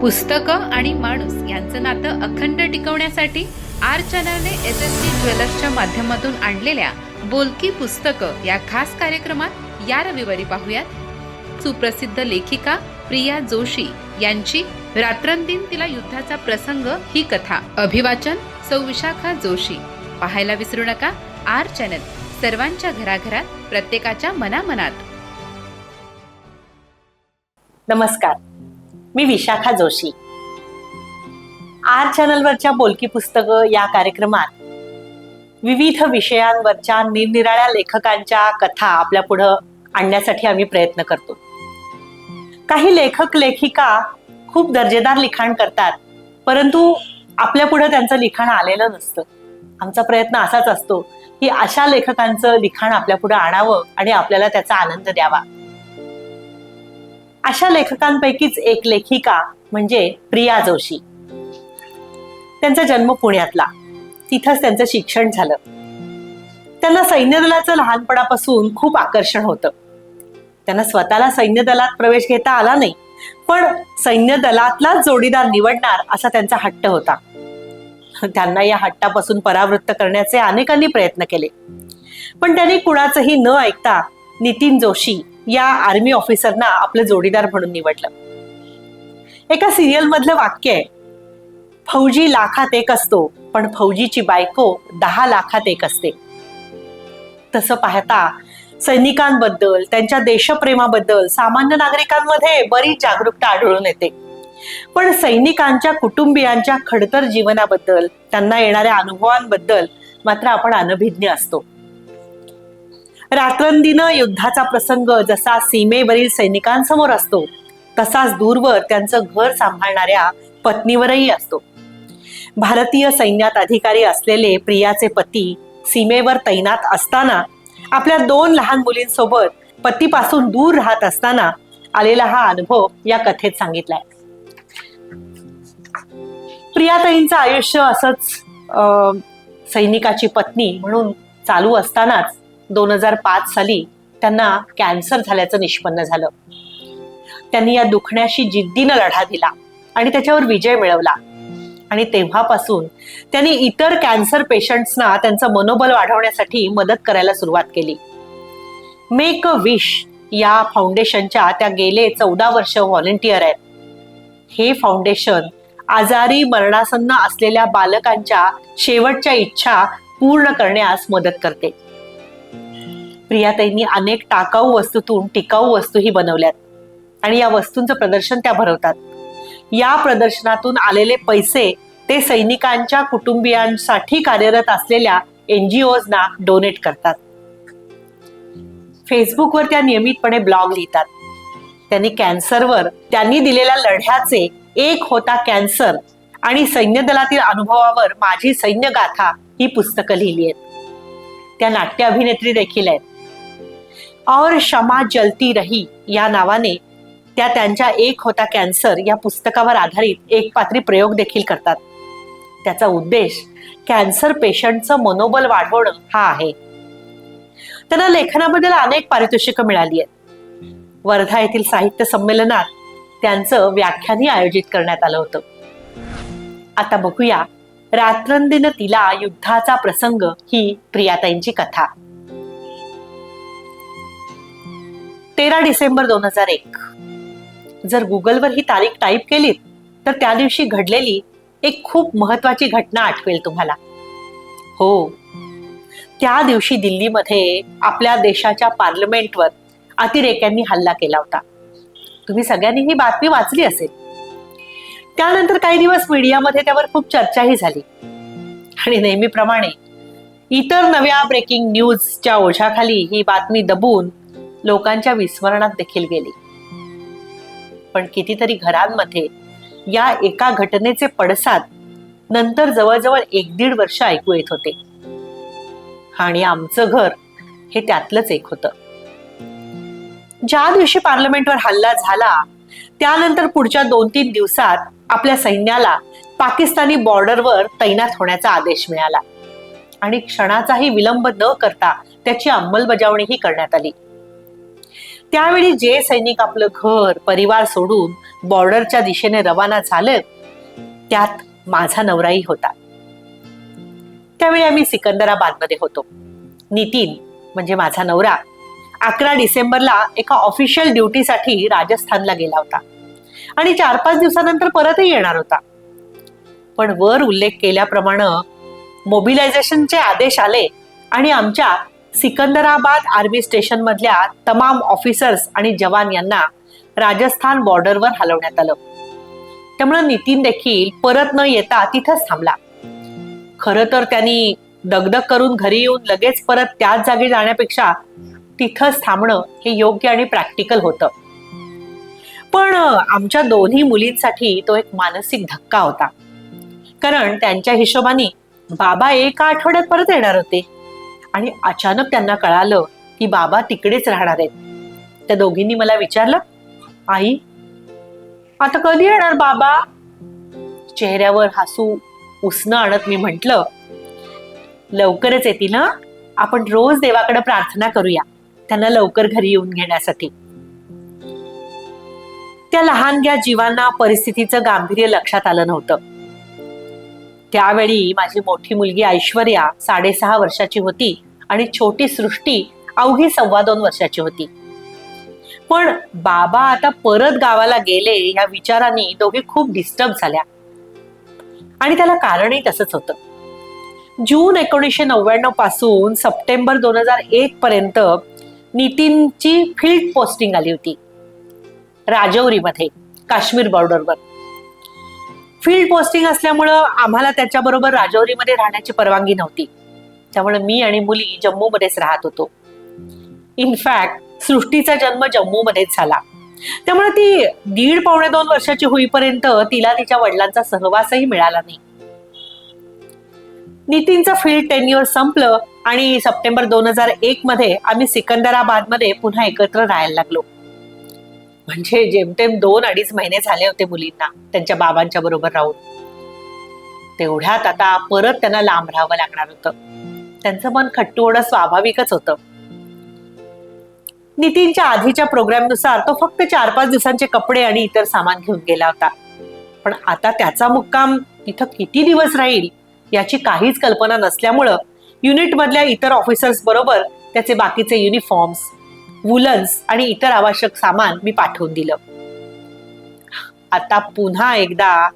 पुस्तकं आणि माणूस यांचं नातं अखंड टिकवण्यासाठी आर चॅनलने एस एस टी ज्वेलर्सच्या माध्यमातून आणलेल्या बोलकी पुस्तकं या खास कार्यक्रमात या रविवारी पाहूयात. सुप्रसिद्ध लेखिका प्रिया जोशी यांची रात्रंदिन तिला युद्धाचा प्रसंग ही कथा. अभिवाचन सौ विशाखा जोशी. पाहायला विसरू नका आर चॅनल. सर्वांच्या घराघरात प्रत्येकाच्या मनामनात. नमस्कार. मी विशाखा जोशी. आर चॅनलवरच्या बोलकी पुस्तकं या कार्यक्रमात विविध विषयांवरच्या निरनिराळ्या लेखकांच्या कथा आपल्या पुढं आणण्यासाठी आम्ही प्रयत्न करतो. काही लेखक लेखिका खूप दर्जेदार लिखाण करतात परंतु आपल्या पुढं त्यांचं लिखाण आलेलं नसतं. आमचा प्रयत्न असाच असतो की अशा लेखकांचं लिखाण आपल्या पुढे आणावं आणि आपल्याला त्याचा आनंद द्यावा. अशा लेखकांपैकीच एक लेखिका म्हणजे प्रिया जोशी. त्यांचा जन्म पुण्यातला. तिथंच त्यांचं शिक्षण झालं. त्यांना सैन्य दलाचं लहानपणापासून खूप आकर्षण होतं. त्यांना स्वतःला सैन्य दलात प्रवेश घेता आला नाही पण सैन्य दलातलाच जोडीदार निवडणार असा त्यांचा हट्ट होता. त्यांना या हट्टापासून परावृत्त करण्याचे अनेकांनी प्रयत्न केले. पण त्यांनी कुणाचंही न ऐकता नितीन जोशी या आर्मी ऑफिसरना आपलं जोडीदार म्हणून निवडलं. एका सिरियल मधलं वाक्य आहे फौजी लाखात एक असतो पण फौजीची बायको दहा लाखात एक असते. तसं पाहता सैनिकांबद्दल त्यांच्या देशप्रेमाबद्दल सामान्य नागरिकांमध्ये बरीच जागरूकता आढळून येते. पण सैनिकांच्या कुटुंबियांच्या खडतर जीवनाबद्दल त्यांना येणाऱ्या अनुभवांबद्दल मात्र आपण अनभिज्ञ असतो. रात्रंदिन युद्धाचा प्रसंग जसा सीमेवरील सैनिकांसमोर असतो तसाच दूरवर त्यांचं घर सांभाळणाऱ्या पत्नीवरही असतो. भारतीय सैन्यात अधिकारी असलेले प्रियाचे पती सीमेवर तैनात असताना आपल्या दोन लहान मुलींसोबत पतीपासून दूर राहत असताना आलेला हा अनुभव या कथेत सांगितलाय. प्रियाताईंचं आयुष्य असंच अं, सैनिकाची पत्नी म्हणून चालू असतानाच दोन हजार पाच साली त्यांना कॅन्सर झाल्याचं निष्पन्न झालं. त्यांनी या दुखण्याशी जिद्दीनं लढा दिला आणि त्याच्यावर विजय मिळवला. आणि तेव्हापासून त्यांनी इतर कॅन्सर पेशंट्सना त्यांचं मनोबल वाढवण्यासाठी मदत करायला सुरुवात केली. मेक अ विश या फाउंडेशनच्या त्या गेले चौदा वर्ष व्हॉलेंटियर आहेत. हे फाउंडेशन आजारी मरणासन्न असलेल्या बालकांच्या शेवटच्या इच्छा पूर्ण करण्यास मदत करते. प्रियाताईंनी अनेक टाकाऊ वस्तूतून टिकाऊ वस्तूही बनवल्यात. आणि या वस्तूंचं प्रदर्शन त्या भरवतात. या प्रदर्शनातून आलेले पैसे ते सैनिकांच्या कुटुंबियांसाठी कार्यरत असलेल्या एनजीओजना डोनेट करतात. फेसबुकवर त्या नियमितपणे ब्लॉग लिहितात. त्यांनी कॅन्सरवर त्यांनी दिलेल्या लढ्याचे एक होता कॅन्सर आणि सैन्य दलातील अनुभवावर माझी सैन्य गाथा ही पुस्तकं लिहिली आहेत. त्या नाट्य अभिनेत्री देखील आहेत. और क्षमा जलती रही या नावाने. त्या त्यांच्या एक होता कॅन्सर या पुस्तकावर आधारित एक पात्री प्रयोग देखील करतात. त्याचा उद्देश कॅन्सर पेशंटचं मनोबल वाढवणं हा आहे. त्यांना लेखनाबद्दल अनेक पारितोषिकं मिळाली आहेत. वर्धा येथील साहित्य संमेलनात त्यांचं व्याख्यानही आयोजित करण्यात आलं होतं. आता बघूया रात्रंदिन तिला युद्धाचा प्रसंग ही प्रियाताईंची कथा. तेरा डिसेंबर दोन हजार एक. जर गुगलवर ही तारीख टाईप केलीत तर त्या दिवशी घडलेली एक खूप महत्वाची घटना आठवेल तुम्हाला. हो. त्या दिवशी दिल्लीमध्ये आपल्या देशाच्या पार्लमेंटवर अतिरेक्यांनी हल्ला केला होता. तुम्ही सगळ्यांनी ही बातमी वाचली असेल. त्यानंतर काही दिवस मीडियामध्ये त्यावर खूप चर्चाही झाली. आणि नेहमीप्रमाणे इतर नव्या ब्रेकिंग न्यूजच्या ओझ्याखाली ही बातमी दबून लोकांच्या विस्मरणात देखील गेली. पण कितीतरी घरांमध्ये या एका घटनेचे पडसाद नंतर जवळजवळ एक दीड वर्ष ऐकू येत होते. आणि आमचं घर हे त्यातलंच एक होतं. ज्या दिवशी पार्लमेंटवर हल्ला झाला त्यानंतर पुढच्या दोन तीन दिवसात आपल्या सैन्याला पाकिस्तानी बॉर्डरवर तैनात होण्याचा आदेश मिळाला. आणि क्षणाचाही विलंब न करता त्याची अंमलबजावणीही करण्यात आली. त्यावेळी जे सैनिक आपलं घर परिवार सोडून बॉर्डरच्या दिशेने रवाना झाले त्यात माझा नवराही होता. त्यावेळी आम्ही सिकंदराबादमध्ये होतो. नितीन म्हणजे माझा नवरा अकरा डिसेंबरला एका ऑफिशियल ड्युटीसाठी राजस्थानला गेला होता. आणि चार पाच दिवसानंतर परतही येणार होता. पण वर उल्लेख केल्याप्रमाणे मोबिलायझेशनचे आदेश आले आणि आमच्या सिकंदराबाद आर्मी स्टेशन मधल्या तमाम ऑफिसर्स आणि जवान यांना राजस्थान बॉर्डरवर हलवण्यात आलं. त्यामुळे नितीन देखील परत न येता तिथंच थांबला. खरं तर त्यांनी दगदग करून घरी येऊन लगेच परत त्याच जागी जाण्यापेक्षा तिथंच थांबणं हे योग्य आणि प्रॅक्टिकल होतं. पण आमच्या दोन्ही मुलींसाठी तो एक मानसिक धक्का होता. कारण त्यांच्या हिशोबाने बाबा एका आठवड्यात परत येणार होते. आणि अचानक त्यांना कळालं की बाबा तिकडेच राहणार आहेत. त्या दोघींनी मला विचारलं आई आता कधी येणार बाबा? चेहऱ्यावर हसू उसणं आणत मी म्हंटल लवकरच येतील ना आपण रोज देवाकडे प्रार्थना करूया त्यांना लवकर घरी येऊन घेण्यासाठी. त्या लहानग्या जीवांना परिस्थितीचं गांभीर्य लक्षात आलं नव्हतं. त्यावेळी माझी मोठी मुलगी ऐश्वर्या साडेसहा वर्षाची होती. आणि छोटी सृष्टी अवघी सव्वा दोन वर्षाची होती. पण बाबा आता परत गावाला गेले या विचाराने दोघे खूप डिस्टर्ब झाल्या. आणि त्याला कारणही तसंच होतं. जून एकोणीसशे नव्याण्णवपासून सप्टेंबर दोन हजार एक पर्यंत नितीनची फील्ड पोस्टिंग आली होती. राजौरीमध्ये काश्मीर बॉर्डरवर फील्ड पोस्टिंग असल्यामुळं आम्हाला त्याच्याबरोबर राजौरीमध्ये राहण्याची परवानगी नव्हती. त्यामुळे मी आणि मुली जम्मूमध्येच राहत होतो. इनफॅक्ट सृष्टीचा जन्म जम्मूमध्येच झाला. त्यामुळे ती दीड पावणे दोन वर्षाची होईपर्यंत तिला तिच्या वडिलांचा सहवासही मिळाला नाही. नितीनचं फील्ड टेन्युअर संपलं आणि सप्टेंबर दोन हजार एक मध्ये आम्ही सिकंदराबादमध्ये पुन्हा एकत्र राहायला लागलो. म्हणजे जेमतेम दोन अडीच महिने झाले होते मुलींना त्यांच्या बाबांच्या बरोबर राहून. तेवढ्यात आता परत त्यांना लांब राहावं लागणार होतं. त्यांचं मन खट्टू होणं स्वाभाविकच होतं. नितीनच्या आधीच्या प्रोग्रामनुसार तो फक्त चार पाच दिवसांचे कपडे आणि इतर सामान घेऊन गेला होता. पण आता त्याचा मुक्काम इथं किती दिवस राहील याची काहीच कल्पना नसल्यामुळं युनिट मधल्या इतर ऑफिसर्स बरोबर त्याचे बाकीचे युनिफॉर्म्स वुलन्स आणि इतर आवश्यक सामान मी पाठवून दिलं. आता पुन्हा एकदा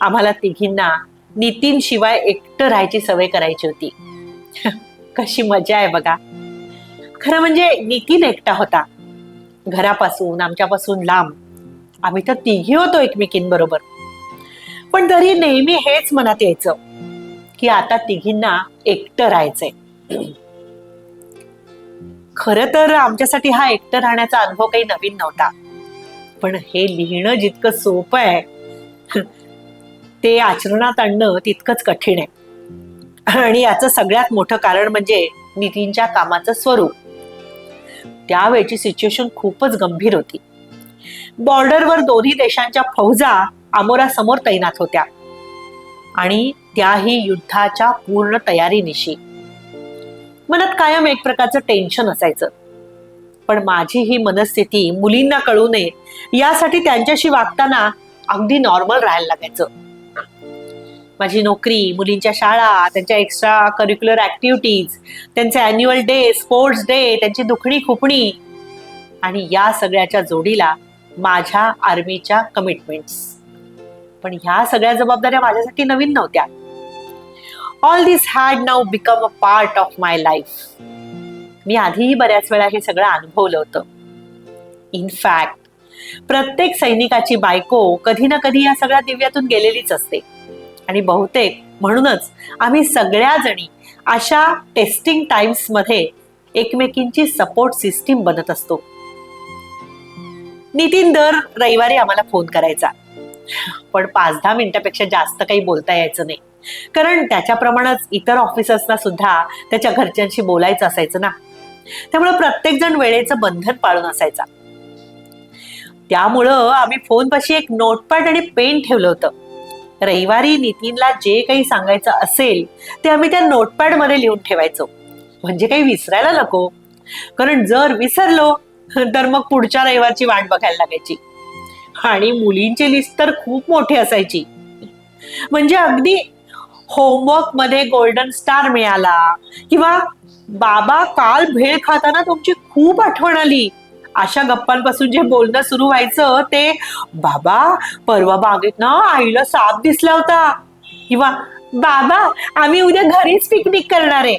आम्हाला तिघींना नितीन शिवाय एकटं राहायची सवय करायची होती. कशी मजा आहे बघा. खरं म्हणजे नितीन एकटा होता. घरापासून आमच्यापासून लांब. आम्ही तर तिघी होतो एकमेकींबरोबर. पण तरी नेहमी हेच मनात यायचं की आता तिघींना एकटं राहायचंय. खर तर आमच्यासाठी हा एकटं राहण्याचा अनुभव काही नवीन नव्हता. पण हे लिहिणं जितकं सोपं आहे ते आचरणात आणणं तितकंच कठीण आहे. आणि याचं सगळ्यात मोठं कारण म्हणजे नितीनच्या कामाचं स्वरूप. त्यावेळची सिच्युएशन खूपच गंभीर होती. बॉर्डरवर दोन्ही देशांच्या फौजा आमोरासमोर तैनात होत्या. आणि त्याही युद्धाच्या पूर्ण तयारीनिशी. मनात कायम एक प्रकारचं टेन्शन असायचं. पण माझी ही मनस्थिती मुलींना कळू नये यासाठी त्यांच्याशी वागताना अगदी नॉर्मल राहायला लागायचं. माझी नोकरी मुलींच्या शाळा त्यांच्या एक्स्ट्रा करिक्युलर ऍक्टिव्हिटीज त्यांचे अॅन्युअल डे स्पोर्ट्स डे त्यांची दुखणी खुपणी. आणि या सगळ्याच्या जोडीला माझ्या आर्मीच्या कमिटमेंट्स पण ह्या सगळ्या जबाबदाऱ्या माझ्यासाठी नवीन नव्हत्या. All this had now become a part of my life मी आधीही बऱ्याच वेळा हे सगळं अनुभवलं होतं. इनफॅक्ट प्रत्येक सैनिकाची बायको कधी ना कधी या सगळ्या दिव्यातून गेलेलीच असते. आणि बहुतेक म्हणूनच आम्ही सगळ्या जणी अशा टेस्टिंग टाइम्समध्ये एकमेकींची सपोर्ट सिस्टीम बनत असतो. नितीन दर रविवारी आम्हाला फोन करायचा. पण पाच दहा मिनिटापेक्षा जास्त काही बोलता यायचं नाही. कारण त्याच्याप्रमाणेच इतर ऑफिसर्सना सुद्धा त्याच्या घरच्यांशी बोलायचं असायचं ना. त्यामुळे प्रत्येक जण वेळेचं बंधन पाळून असायचा. त्यामुळं आम्ही फोनपाशी एक नोटपॅड आणि पेन ठेवलं होतं. रविवारी नितीनला जे काही सांगायचं असेल ते आम्ही त्या नोटपॅडमध्ये लिहून ठेवायचो. म्हणजे काही विसरायला नको. कारण जर विसरलो तर मग पुढच्या रविवारची वाट बघायला लागायची. आणि मुलींची लिस्ट तर खूप मोठी असायची. म्हणजे अगदी होमवर्कमध्ये गोल्डन स्टार मिळाला किंवा बाबा काल भेळ खाताना तुमची खूप आठवण आली. अशा गप्पांपासून जे बोलणं सुरू व्हायचं ते बाबा परवा बागेत ना आईला साप दिसला होता. किंवा बाबा आम्ही उद्या घरीच पिकनिक करणार आहे.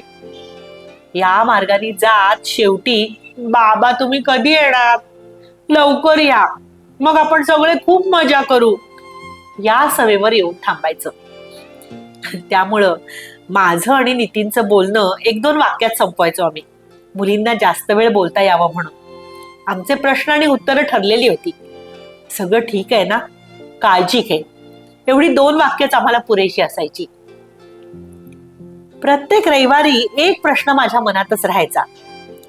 या मार्गाने जात शेवटी बाबा तुम्ही कधी येणार? लवकर या. मग आपण सगळे खूप मजा करू. या सवेवर येऊन थांबायचं. त्यामुळं माझं आणि नितीनचं बोलणं एक दोन वाक्यात संपवायचो आम्ही. मुलींना जास्त वेळ बोलता यावं म्हणून. आमचे प्रश्न आणि उत्तरं ठरलेली होती. सगळं ठीक आहे ना? काळजी घे. एवढी दोन वाक्यच आम्हाला पुरेशी असायची. प्रत्येक रविवारी एक प्रश्न माझ्या मनातच राहायचा.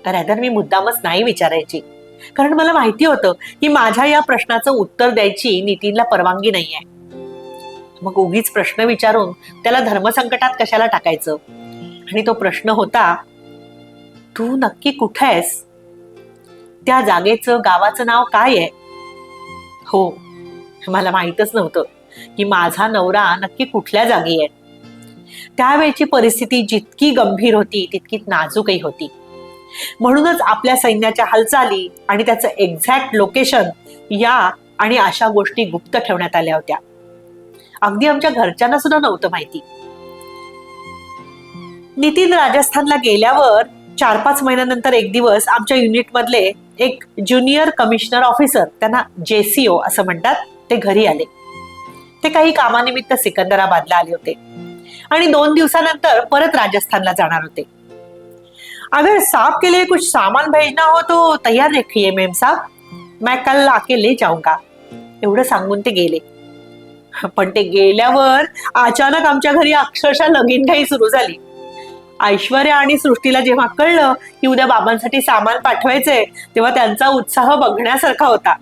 रॅदर मी मुद्दामच नाही विचारायची. कारण मला माहिती होतं की माझ्या या प्रश्नाचं उत्तर द्यायची नितीनला परवानगी नाही आहे मग उगीच प्रश्न विचारून त्याला धर्मसंकटात कशाला टाकायचं? आणि तो प्रश्न होता तू नक्की कुठे आहेस? त्या जागेचं गावाचं नाव काय आहे? हो मला माहीतच नव्हतं की माझा नवरा नक्की कुठल्या जागी आहे. त्यावेळची परिस्थिती जितकी गंभीर होती तितकी नाजूकही होती. म्हणूनच आपल्या सैन्याच्या हालचाली आणि त्याचं एक्झॅक्ट लोकेशन या आणि अशा गोष्टी गुप्त ठेवण्यात आल्या होत्या. अगदी आमच्या घरच्यांना सुद्धा नव्हतं माहिती. नितीन राजस्थानला गेल्यावर चार पाच महिन्यानंतर एक दिवस आमच्या युनिटमधले एक ज्युनियर कमिशनर ऑफिसर त्यांना जेसीओ असं म्हणतात ते घरी आले. ते काही कामानिमित्त सिकंदराबादला आले होते. आणि दोन दिवसानंतर परत राजस्थानला जाणार होते. अगर साहब के लिए कुछ सामान भेजना हो तो तयार रखिए मेम साहब. मैं कल आके ले जाऊंगा. एवढं सांगून ते गेले. पण ते गेल्यावर अचानक आमच्या घरी अक्षरशः लगीन काही सुरू झाली. ऐश्वर्या आणि सृष्टीला जेव्हा कळलं की उद्या बाबांसाठी सामान पाठवायचंय तेव्हा त्यांचा उत्साह बघण्यासारखा होता.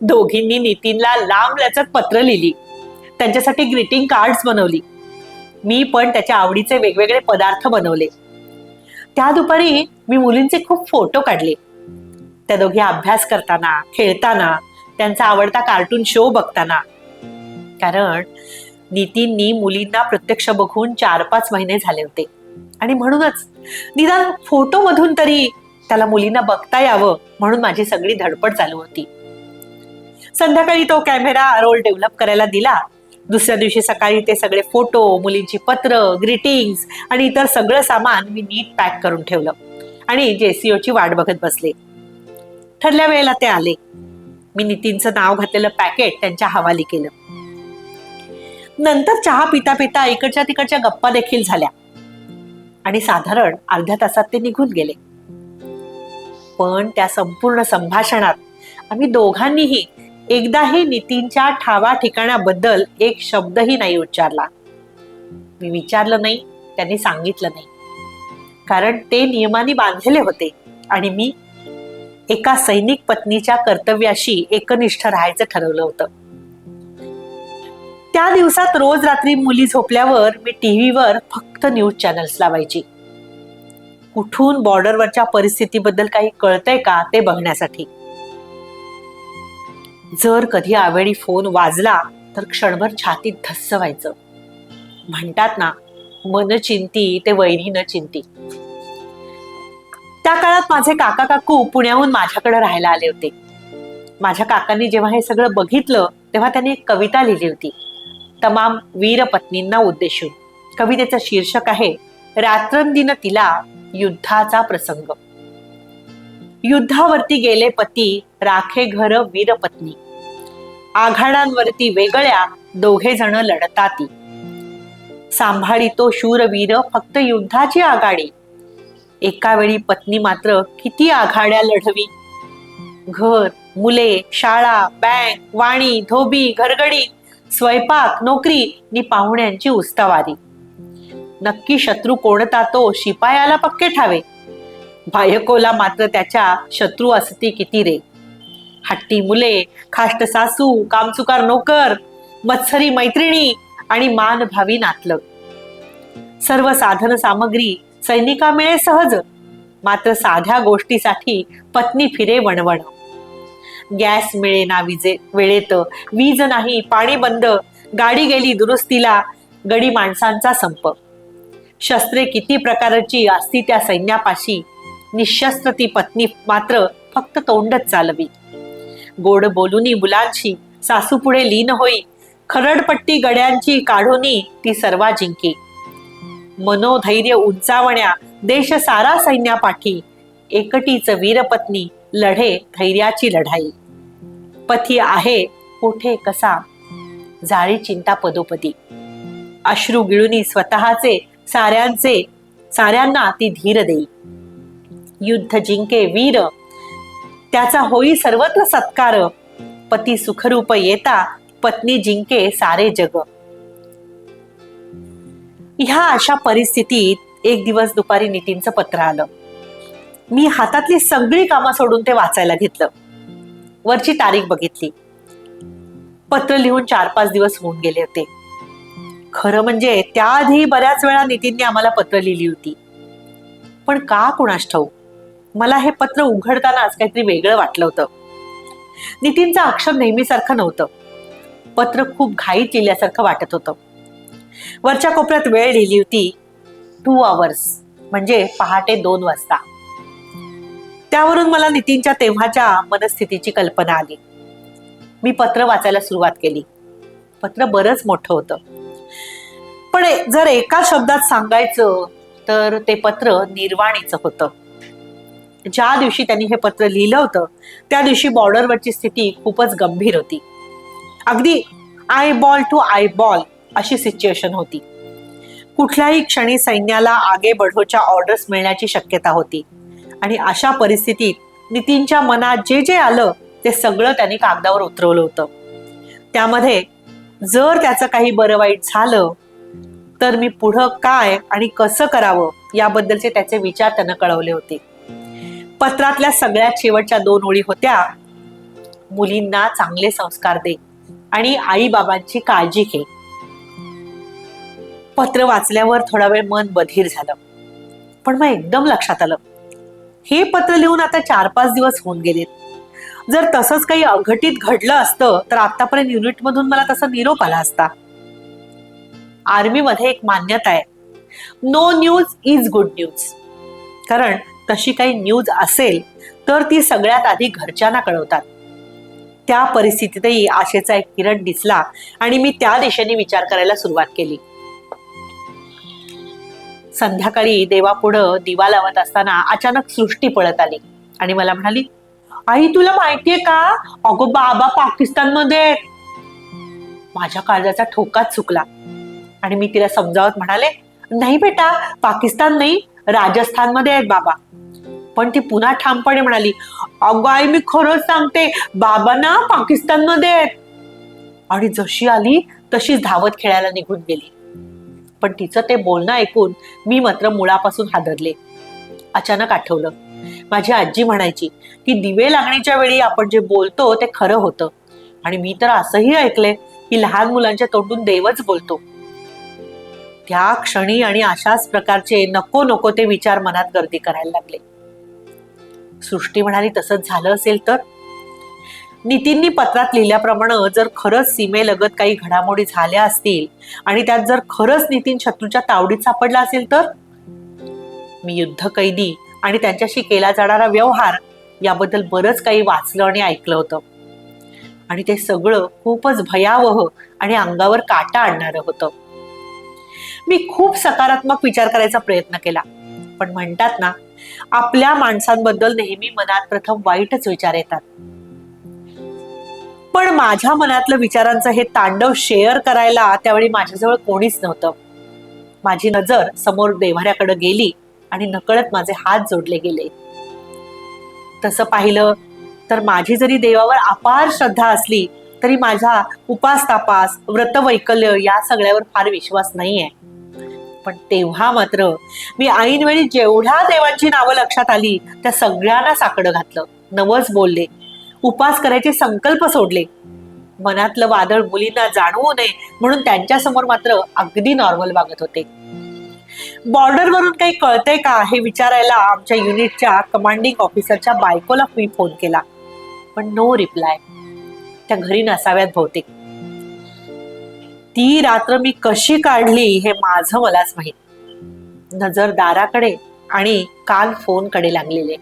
दोघींनी नितीनला लांब लचक पत्र लिहिली. त्यांच्यासाठी ग्रीटिंग कार्ड्स बनवली. मी पण त्याच्या आवडीचे वेगवेगळे पदार्थ बनवले. त्या दुपारी मी मुलींचे खूप फोटो काढले. त्या दोघी अभ्यास करताना खेळताना त्यांचा आवडता कार्टून शो बघताना. कारण नितीननी मुलींना प्रत्यक्ष बघून चार पाच महिने झाले होते. आणि म्हणूनच निदान फोटो मधून तरी त्याला मुलींना बघता यावं म्हणून माझी सगळी धडपड चालू होती. संध्याकाळी तो कॅमेरा रोल डेव्हलप करायला दिला. दुसऱ्या दिवशी सकाळी ते सगळे फोटो मुलींची पत्र ग्रीटिंग्स आणि इतर सगळं सामान मी नीट पॅक करून ठेवलं. आणि जेसीओची वाट बघत बसले. ठरल्या वेळेला ते आले. मी नितीनचं नाव घातलेलं पॅकेट त्यांच्या हवाली केलं. नंतर चहा पिता पिता इकडच्या तिकडच्या गप्पा देखील झाल्या. आणि साधारण अर्ध्या तासात ते निघून गेले. पण त्या संपूर्ण संभाषणात आम्ही दोघांनीही एकदाही नितीनच्या ठावा ठिकाणाबद्दल एक शब्दही नाही उच्चारला. मी विचारलं नाही त्यांनी सांगितलं नाही. कारण ते नियमाने बांधलेले होते आणि मी एका सैनिक पत्नीच्या कर्तव्याशी एकनिष्ठ राहायचं ठरवलं होतं. त्या दिवसात रोज रात्री मुली झोपल्यावर मी टीव्हीवर फक्त न्यूज चॅनल्स लावायची. कुठून बॉर्डरवरच्या परिस्थितीबद्दल काही कळतंय का ते बघण्यासाठी? जर कधी आवेळी फोन वाजला तर क्षणभर छातीत धस्स व्हायचं म्हणतात ना मन चिंती ते वैरी न चिंती. त्या काळात माझे काका काकू पुण्याहून माझ्याकडे राहायला आले होते. माझ्या काकांनी जेव्हा हे सगळं बघितलं तेव्हा त्यांनी एक कविता लिहिली होती. तमाम वीरपत्नींना उद्देशून. कवितेचं शीर्षक आहे रात्रंदिन तिला युद्धाचा प्रसंग. युद्धावरती गेले पती राखे घर वीरपत्नी आघाडांवरती वेगळ्या दोघे जण लढताती. सांभाळी तो शूरवीर फक्त युद्धाची आघाडी. एका वेळी पत्नी मात्र किती आघाड्या लढवी? घर मुले शाळा बँक वाणी धोबी घरगडी स्वयंपाक नोकरी नि पाहुण्यांची उस्तावारी. नक्की शत्रू कोणता तो शिपायाला पक्के ठावे. बायकोला मात्र त्याच्या शत्रू असती किती रे. हट्टी मुले खाष्ट सासू कामचुकार नोकर मत्सरी मैत्रिणी आणि मानभावी नातलग. सर्व साधन सामग्री सैनिका मिळे सहज. मात्र साध्या गोष्टीसाठी पत्नी फिरे वणवण. गॅस मिळेना विजे वेळेत. वीज नाही पाणी बंद. गाडी गेली दुरुस्तीला. गडी माणसांचा संप. शस्त्रे किती प्रकारची असती त्या सैन्यापाशी. निशस्त्र ती पत्नी मात्र फक्त तोंडच चालवी. गोड बोलूनी मुलांशी. सासू पुढे लीन होई. खरडपट्टी गड्यांची काढोनी ती सर्वा जिंकी. मनोधैर्य उंचावण्या देश सारा सैन्यापाठी. एकटीच वीरपत्नी लढे धैर्याची लढाई. पथी आहे कुठे कसा? जाळी चिंता पदोपदी. अश्रू गिळुनी स्वतःचे साऱ्यांचे साऱ्यांना ती धीर देई. युद्ध जिंके वीर त्याचा होई सर्वत्र सत्कार. पती सुखरूप येता पत्नी जिंके सारे जग. ह्या अशा परिस्थितीत एक दिवस दुपारी नितीनचं पत्र आलं. मी हातातली सगळी कामं सोडून ते वाचायला घेतलं. वरची तारीख बघितली. पत्र लिहून चार पाच दिवस होऊन गेले होते. खरं म्हणजे त्याआधी बऱ्याच वेळा नितीनने आम्हाला पत्र लिहिली होती. पण का कुणास ठाऊ? मला हे पत्र उघडतानाच काहीतरी वेगळं वाटलं होतं. नितीनचं अक्षर नेहमीसारखं नव्हतं. पत्र खूप घाईत लिहिल्यासारखं वाटत होतं. वरच्या कोपऱ्यात वेळ लिहिली होती टू आवर्स म्हणजे पहाटे दोन वाजता. त्यावरून मला नितीनच्या तेव्हाच्या मनस्थितीची कल्पना आली. मी पत्र वाचायला सुरुवात केली. पत्र बरंच मोठं होतं. पण जर एका शब्दात सांगायचं तर ते पत्र निर्वाणीचं होतं. ज्या दिवशी त्यांनी हे पत्र लिहिलं होतं त्या दिवशी बॉर्डरवरची स्थिती खूपच गंभीर होती. अगदी I ball to I ball अशी सिच्युएशन होती. कुठल्याही क्षणी सैन्याला आगे बढोच्या ऑर्डर्स मिळण्याची शक्यता होती. आणि अशा परिस्थितीत नितीनच्या मनात जे जे आलं ते सगळं त्यांनी कागदावर उतरवलं होतं. त्यामध्ये जर त्याचं काही बरं वाईट झालं तर मी पुढं काय आणि कसं करावं याबद्दलचे त्याचे विचार त्यानं कळवले होते. पत्रातल्या सगळ्यात शेवटच्या दोन ओळी होत्या मुलींना चांगले संस्कार दे आणि आई बाबांची काळजी घे. पत्र वाचल्यावर थोडा वेळ मन बधीर झालं. पण मग एकदम लक्षात आलं. हे पत्र लिहून आता चार पाच दिवस होऊन गेलेत जर तसंच काही अघटित घडलं असतं तर आतापर्यंत युनिटमधून मला तसा निरोप आला असता. आर्मीमध्ये एक मान्यता आहे. No news is good news कारण तशी काही न्यूज असेल तर ती सगळ्यात आधी घरच्यांना कळवतात. त्या परिस्थितीतही आशेचा एक किरण दिसला आणि मी त्या दिशेने विचार करायला सुरुवात केली. संध्याकाळी देवापुढं दिवा लावत असताना अचानक सृष्टी पळत आली. आणि मला म्हणाली आई तुला माहितीये का? अगो बाबा पाकिस्तानमध्ये माझ्या काळजाचा ठोकाच चुकला. आणि मी तिला समजावत म्हणाले नाही बेटा पाकिस्तान नाही राजस्थानमध्ये आहेत बाबा. पण ती पुन्हा ठामपणे म्हणाली अगो आई मी खरंच सांगते बाबा ना पाकिस्तानमध्ये आहेत. आणि जशी आली तशीच धावत खेळायला निघून गेली. पण तिचं ते बोलणं ऐकून मी मात्र मुळापासून हादरले. अचानक आठवलं. माझी आजी म्हणायची की दिवे लागण्याच्या वेळी आपण जे बोलतो ते खरं होतं. आणि मी तर असंही ऐकले की लहान मुलांच्या तोंडून देवच बोलतो. त्या क्षणी आणि अशाच प्रकारचे नको नको ते विचार मनात गर्दी करायला लागले. सृष्टी म्हणाली तसंच झालं असेल तर? नितीननी पत्रात लिहिल्याप्रमाणे जर खरंच सीमेलगत काही घडामोडी झाल्या असतील आणि त्यात जर खरंच नितीन शत्रूच्या तावडीत सापडला असेल तर? मी युद्ध कैदी आणि त्यांच्याशी केला जाणारा व्यवहार याबद्दल बरंच काही वाचलं आणि ऐकलं होतं. आणि ते सगळं खूपच भयावह आणि अंगावर काटा आणणारं होतं. मी खूप सकारात्मक विचार करायचा प्रयत्न केला. पण म्हणतात ना आपल्या माणसांबद्दल नेहमी मनात प्रथम वाईटच विचार येतात. पण माझ्या मनातलं विचारांचं हे तांडव शेअर करायला त्यावेळी माझ्याजवळ कोणीच नव्हतं. माझी नजर समोर देव्हाऱ्याकडे गेली आणि नकळत माझे हात जोडले गेले. तसं पाहिलं तर माझी जरी देवावर अपार श्रद्धा असली तरी माझा उपास तापास व्रतवैकल्य या सगळ्यावर फार विश्वास नाहीये. पण तेव्हा मात्र मी ऐनवेळी जेवढ्या देवांची नावं लक्षात आली त्या सगळ्यांना साकडं घातलं. नवच बोलले उपास करायचे संकल्प सोडले. मनातलं वादळ मुलींना जाणवू नये म्हणून त्यांच्यासमोर मात्र अगदी नॉर्मल वागत होते. बॉर्डरवरून काही कळतंय का हे विचारायला आमच्या युनिटच्या कमांडिंग ऑफिसरच्या बायकोला मी फोन केला. पण नो रिप्लाय त्या घरी नसाव्यात बहुतेक. ती रात्र मी कशी काढली हे माझं मलाच माहीत. नजर दाराकडे आणि कान फोनकडे लागलेले.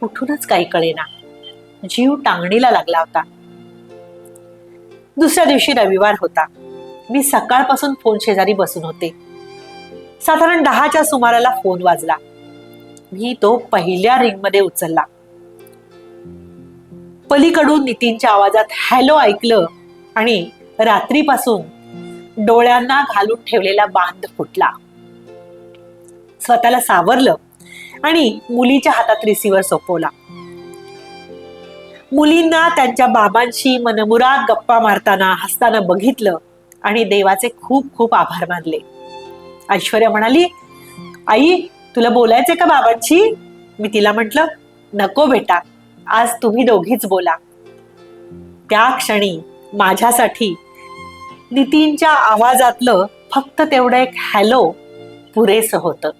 कुठूनच काही कळेना. जीव टांगणीला लागला होता. दुसऱ्या दिवशी रविवार होता. मी सकाळपासून फोन शेजारी बसून होते. साधारण दहाच्या सुमाराला फोन वाजला. मी तो पहिल्या रिंगमध्ये उचलला. पलीकडून नितीनच्या आवाजात हॅलो ऐकलं आणि रात्रीपासून डोळ्यांना घालून ठेवलेला बांध फुटला. स्वतःला सावरलं आणि मुलीच्या हातात रिसिव्हर सोपवला. मुलींना त्यांच्या बाबांशी मनमुराद गप्पा मारताना हसताना बघितलं आणि देवाचे खूप खूप आभार मानले. ऐश्वर्या म्हणाली आई तुला बोलायचंय का बाबांशी? मी तिला म्हटलं नको बेटा आज तुम्ही दोघीच बोला. त्या क्षणी माझ्यासाठी नितीनच्या आवाजातलं फक्त तेवढं एक हॅलो पुरेसं होतं.